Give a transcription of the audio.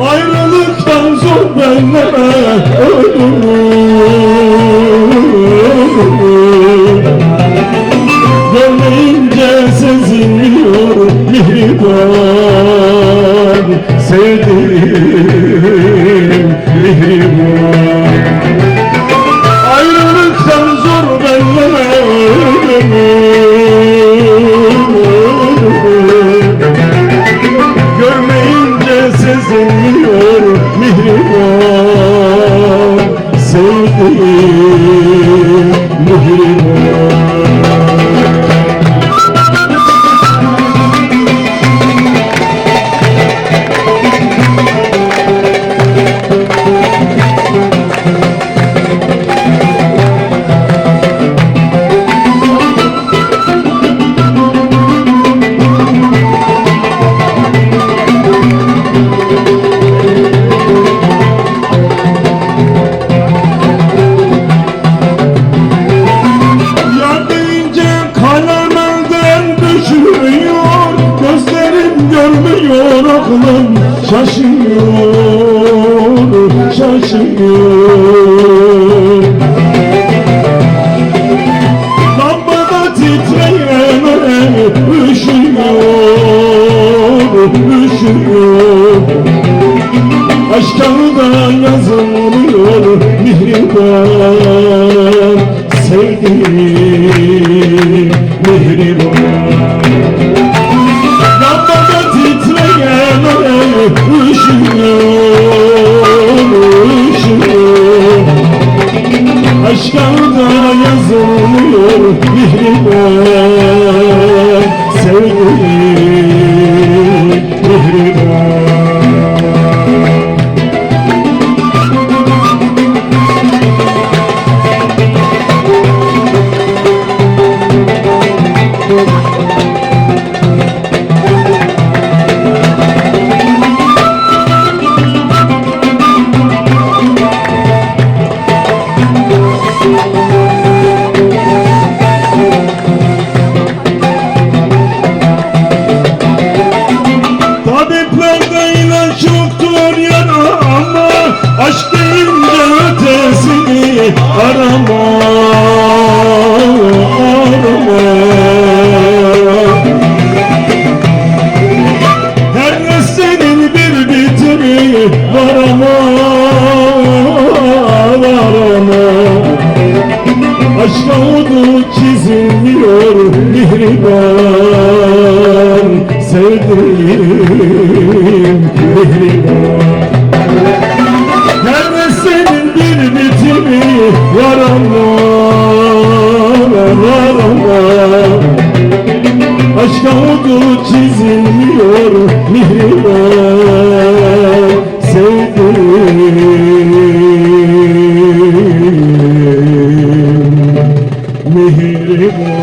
Ayrılıktan zor benlere ölürüm Görmeyince seziliyor mihriban. Sevdiğim mihriban Seziliyor mihriban Sevdiğim aklım şaşıyor Şaşıyor. Lambada titreyen alev üşüyor Üşüyor. Aşkımda yazılıyor mihriban Sevdiğim mihriban Aşkımda yazılıyor mihriban Sevdiğim Tabiplerde ilaç yoktur yara ama Aşk deyince ötesini arama Arama. Her nesnenin bir bitimi var ama Var ama Aşka odu çizilmiyor mihriban Sevdiğim Aşka odu çizilmiyor mihriban Sevdiğim mihriban